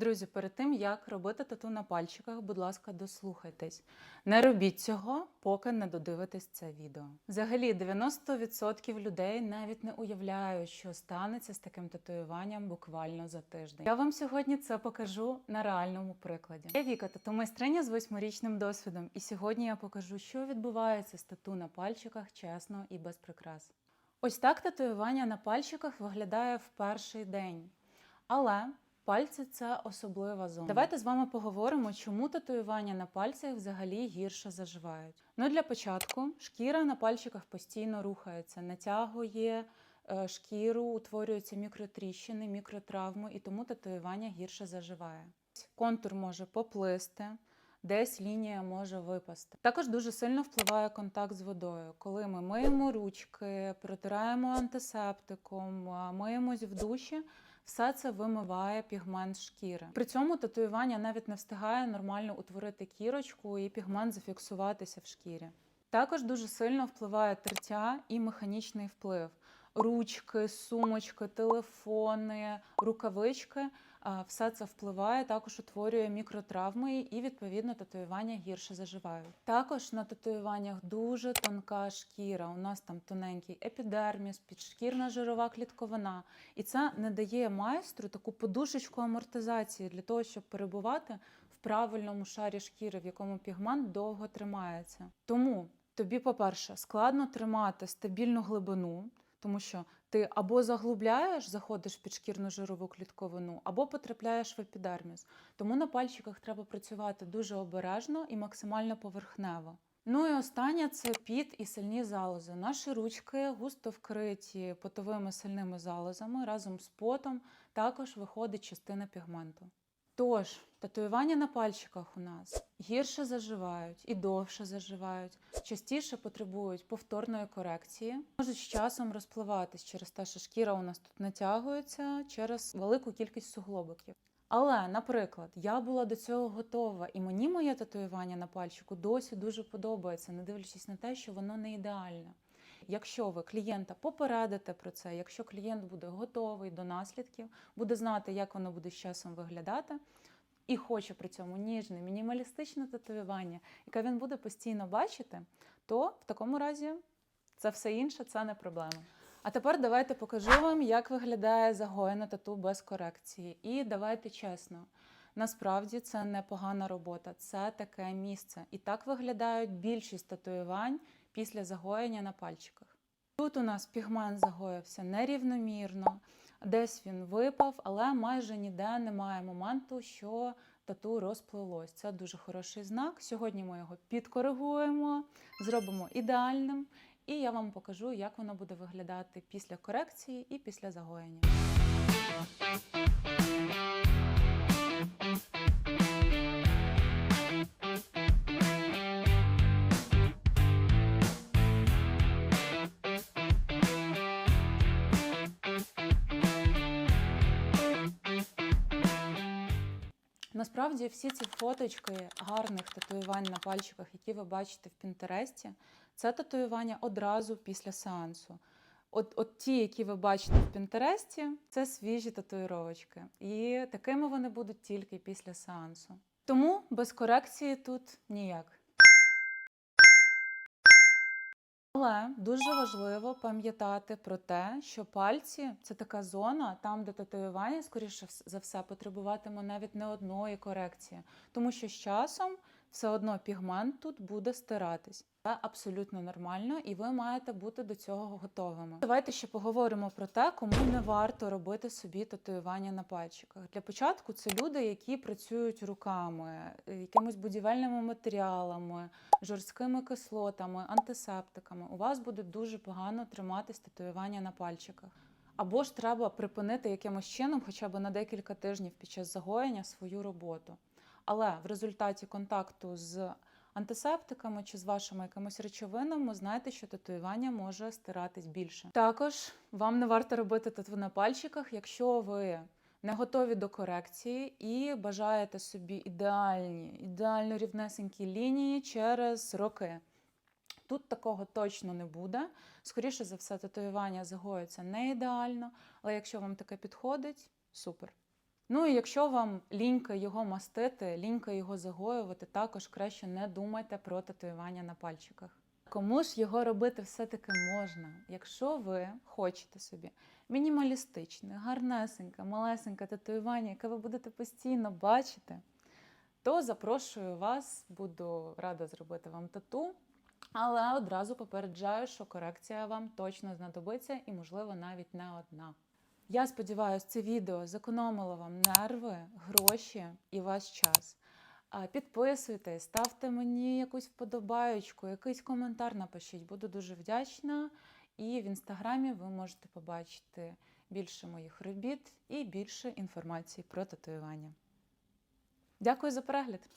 Друзі, перед тим як робити тату на пальчиках, будь ласка, дослухайтесь. Не робіть цього, поки не додивитесь це відео. Взагалі, 90% людей навіть не уявляють, що станеться з таким татуюванням буквально за тиждень. Я вам сьогодні це покажу на реальному прикладі. Я Віка, тату майстриня з восьмирічним досвідом, і сьогодні я покажу, що відбувається з тату на пальчиках чесно і без прикрас. Ось так татуювання на пальчиках виглядає в перший день. Але пальці це особлива зона. Давайте з вами поговоримо, чому татуювання на пальцях взагалі гірше заживають. Ну для початку шкіра на пальчиках постійно рухається, натягує е, шкіру, утворюються мікротріщини, мікротравми, і тому татуювання гірше заживає. Контур може поплисти. Десь лінія може випасти. Також дуже сильно впливає контакт з водою. Коли ми миємо ручки, протираємо антисептиком, миємось в душі, все це вимиває пігмент шкіри. При цьому татуювання навіть не встигає нормально утворити кірочку і пігмент зафіксуватися в шкірі. Також дуже сильно впливає тертя і механічний вплив. Ручки, сумочки, телефони, рукавички все це впливає, також утворює мікротравми і відповідно татуювання гірше заживають. Також на татуюваннях дуже тонка шкіра. У нас там тоненький епідерміс, підшкірна жирова клітковина, і це не дає майстру таку подушечку амортизації для того, щоб перебувати в правильному шарі шкіри, в якому пігмент довго тримається. Тому тобі, по-перше, складно тримати стабільну глибину. Тому що ти або заглубляєш, заходиш в підшкірну жирову клітковину, або потрапляєш в епідерміс. Тому на пальчиках треба працювати дуже обережно і максимально поверхнево. Ну і останнє це під і сильні залози. Наші ручки густо вкриті потовими сильними залозами. Разом з потом також виходить частина пігменту. Тож, татуювання на пальчиках у нас гірше заживають і довше заживають, частіше потребують повторної корекції, можуть з часом розпливатись через те, що шкіра у нас тут натягується через велику кількість суглобиків. Але, наприклад, я була до цього готова, і мені моє татуювання на пальчику досі дуже подобається, не дивлячись на те, що воно не ідеальне. Якщо ви клієнта попередите про це, якщо клієнт буде готовий до наслідків, буде знати, як воно буде з часом виглядати, і хоче при цьому ніжне, мінімалістичне татуювання, яке він буде постійно бачити, то в такому разі це все інше це не проблема. А тепер давайте покажу вам, як виглядає загоєна тату без корекції. І давайте чесно. Насправді це непогана робота, це таке місце. І так виглядають більшість татуювань після загоєння на пальчиках. Тут у нас пігмент загоївся нерівномірно, десь він випав, але майже ніде немає моменту, що тату розплилось. Це дуже хороший знак. Сьогодні ми його підкоригуємо, зробимо ідеальним, і я вам покажу, як воно буде виглядати після корекції і після загоєння. Насправді всі ці фоточки гарних татуювань на пальчиках, які ви бачите в Пінтересті, це татуювання одразу після сеансу. От, от ті, які ви бачите в Пінтересті, це свіжі татуїровочки. І такими вони будуть тільки після сеансу. Тому без корекції тут ніяк. Але дуже важливо пам'ятати про те, що пальці це така зона, там, де татуювання, скоріше за все, потребуватиме навіть не одної корекції, тому що з часом все одно пігмент тут буде стиратись. Це абсолютно нормально, і ви маєте бути до цього готовими. Давайте ще поговоримо про те, кому не варто робити собі татуювання на пальчиках. Для початку це люди, які працюють руками, е, якимись будівельними матеріалами, жорсткими кислотами, антисептиками. У вас буде дуже погано триматись татуювання на пальчиках. Або ж треба припинити якимось чином, хоча б на декілька тижнів під час загоєння свою роботу. Але в результаті контакту з антисептиками чи з вашими якимись речовинами, знаєте, що татуювання може стиратись більше. Також вам не варто робити тату на пальчиках, якщо ви не готові до корекції і бажаєте собі ідеальні, ідеально рівнесенькі лінії через роки. Тут такого точно не буде. Скоріше за все, татуювання загоїться не ідеально, але якщо вам таке підходить, супер. Ну і якщо вам лінька його мастити, лінька його загоювати, також краще не думайте про татуювання на пальчиках. Кому ж його робити все-таки можна? Якщо ви хочете собі мінімалістичне, гарнесеньке, малесеньке татуювання, яке ви будете постійно бачити, то запрошую вас, буду рада зробити вам тату. Але одразу попереджаю, що корекція вам точно знадобиться і, можливо, навіть не одна. Я сподіваюся, це відео зекономило вам нерви, гроші і ваш час. Підписуйтесь, ставте мені якусь вподобаючку, якийсь коментар напишіть. Буду дуже вдячна. І в інстаграмі ви можете побачити більше моїх робіт і більше інформації про татуювання. Дякую за перегляд.